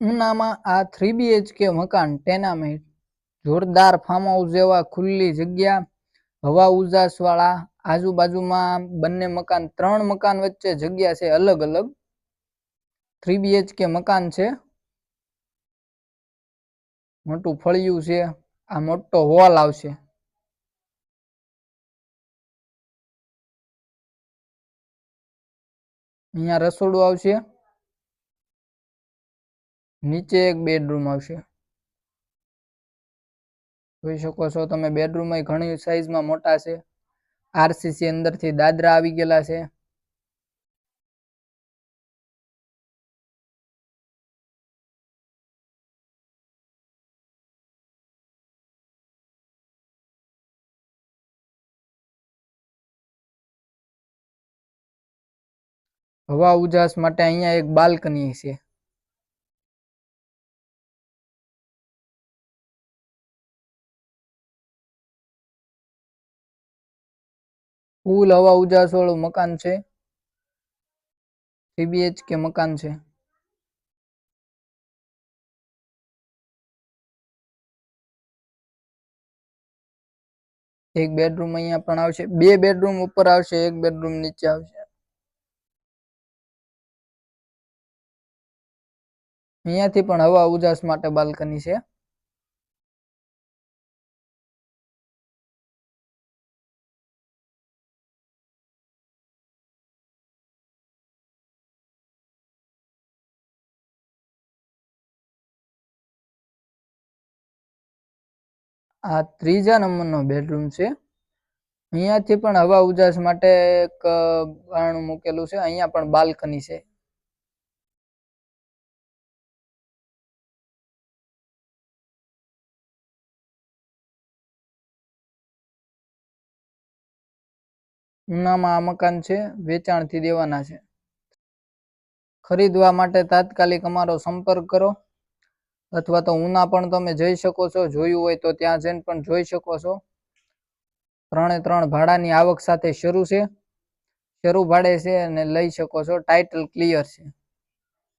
ઉનામાં આ three BHK મકાન tenement જોરદાર ફાર્મ હાઉસ જેવા ખુલ્લી જગ્યા, હવા ઉજાસ વાળા આજુબાજુમાં બંને મકાન, ત્રણ મકાન વચ્ચે જગ્યા છે અલગ અલગ. થ્રી બીએચકે મકાન છે. મોટું ફળિયું છે. આ મોટો હોલ આવશે. અહીંયા રસોડું આવશે. નીચે એક બેડરૂમ આવશે. જોઈ શકો છો તમે બેડરૂમ ઘણી સાઈઝમાં મોટા છે. આરસીસી અંદરથી દાદરા આવી ગયેલા છે. હવા ઉજાસ માટે અહીંયા એક બાલ્કની છે. ફૂલ, હવા ઉજાસ વાળું મકાન છે. થ્રી બીએચકે મકાન છે. એક બેડરૂમ અહીંયા પણ આવશે. બે બેડરૂમ ઉપર આવશે, એક બેડરૂમ નીચે આવશે. અહીંયાથી પણ હવા, ઉજાસ માટે બાલ્કની છે. આ ત્રીજા નંબરનો બેડરૂમ છે. અહીંયાથી પણ હવા ઉજાસ માટે એક બારણું મૂકેલું છે. અહીંયા પણ બાલ્કની છે. ઉનામાં આ મકાન છે. વેચાણથી દેવાના છે. ખરીદવા માટે તાત્કાલિક અમારો સંપર્ક કરો. અથવા તો ઉના પણ તમે જઈ શકો છો, જોયું હોય તો ત્યાં જઈને પણ જોઈ શકો છો. ત્રણે ત્રણ ભાડાની આવક સાથે શરૂ છે. શરૂ ભાડે છે અને લઈ શકો છો. ટાઇટલ ક્લિયર છે.